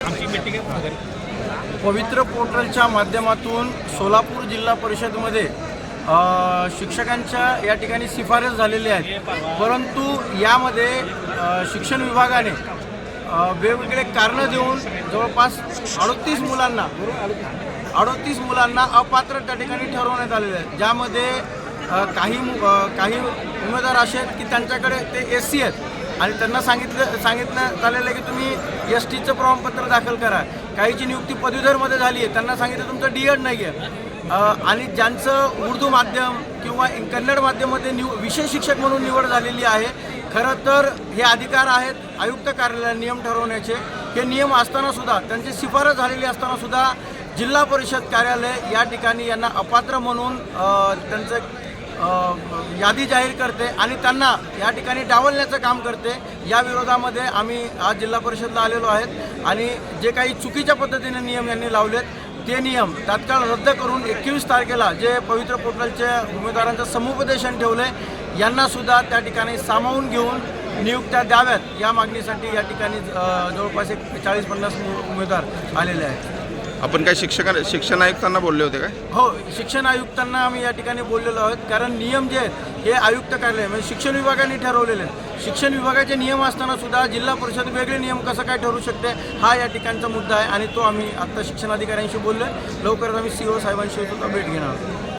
आहे पवित्र पोर्टलच्या माध्यमातून सोलापूर जिल्हा परिषदमध्ये शिक्षकांच्या या ठिकाणी शिफारस झालेली आहेत परंतु यामध्ये शिक्षण विभागाने वेगवेगळे कारणं देऊन जवळपास अडतीस मुलांना अडतीस मुलांना अपात्र त्या ठिकाणी ठरवण्यात आलेले आहे. ज्यामध्ये काही काही उमेदवार असे आहेत की त्यांच्याकडे ते एस सी आहेत. आणि त्यांना सांगितलं सांगितलं झालेलं आहे की तुम्ही एस टीचं प्रमाणपत्र दाखल करा. काहीची नियुक्ती पदवीधरमध्ये झाली आहे. त्यांना सांगितलं तुमचं डी एड नाही आहे आणि ज्यांचं उर्दू माध्यम किंवा कन्नड माध्यममध्ये निव विशेष शिक्षक म्हणून निवड झालेली आहे खरं तर हे अधिकार आहेत आयुक्त कार्यालयात नियम ठरवण्याचे. हे नियम असताना सुद्धा त्यांची शिफारस झालेली असताना सुद्धा जिल्हा परिषद कार्यालय या ठिकाणी यांना अपात्र म्हणून त्यांचं यादी जाहीर करते आणि त्यांना या ठिकाणी डावलण्याचं काम करते. या विरोधामध्ये आम्ही आज जिल्हा परिषदला आलेलो आहेत आणि जे काही चुकीच्या पद्धतीने नियम यांनी लावलेत ते नियम तात्काळ रद्द करून एकवीस तारखेला जे पवित्र पोर्टलच्या उमेदवारांचं समुपदेशन ठेवलं आहे यांनासुद्धा त्या ठिकाणी सामावून घेऊन नियुक्त्या द्याव्यात या मागणीसाठी या ठिकाणी जवळपास एक चाळीस पन्नास उमेदवार आलेले आहेत. आपण काय शिक्षका शिक्षण आयुक्तांना बोलले होते काय? हो शिक्षण आयुक्तांना आम्ही या ठिकाणी बोललेलो आहोत. कारण नियम जे आहेत हे आयुक्त कार्यालय म्हणजे शिक्षण विभागाने ठरवलेले आहेत. शिक्षण विभागाचे नियम असताना सुद्धा जिल्हा परिषद वेगळे नियम कसं काय ठरू शकते हा या ठिकाणचा मुद्दा आहे आणि तो आम्ही आत्ता शिक्षण अधिकाऱ्यांशी बोललो लवकरच आम्ही सी ओ साहेबांशी सुद्धा भेट घेणार आहोत.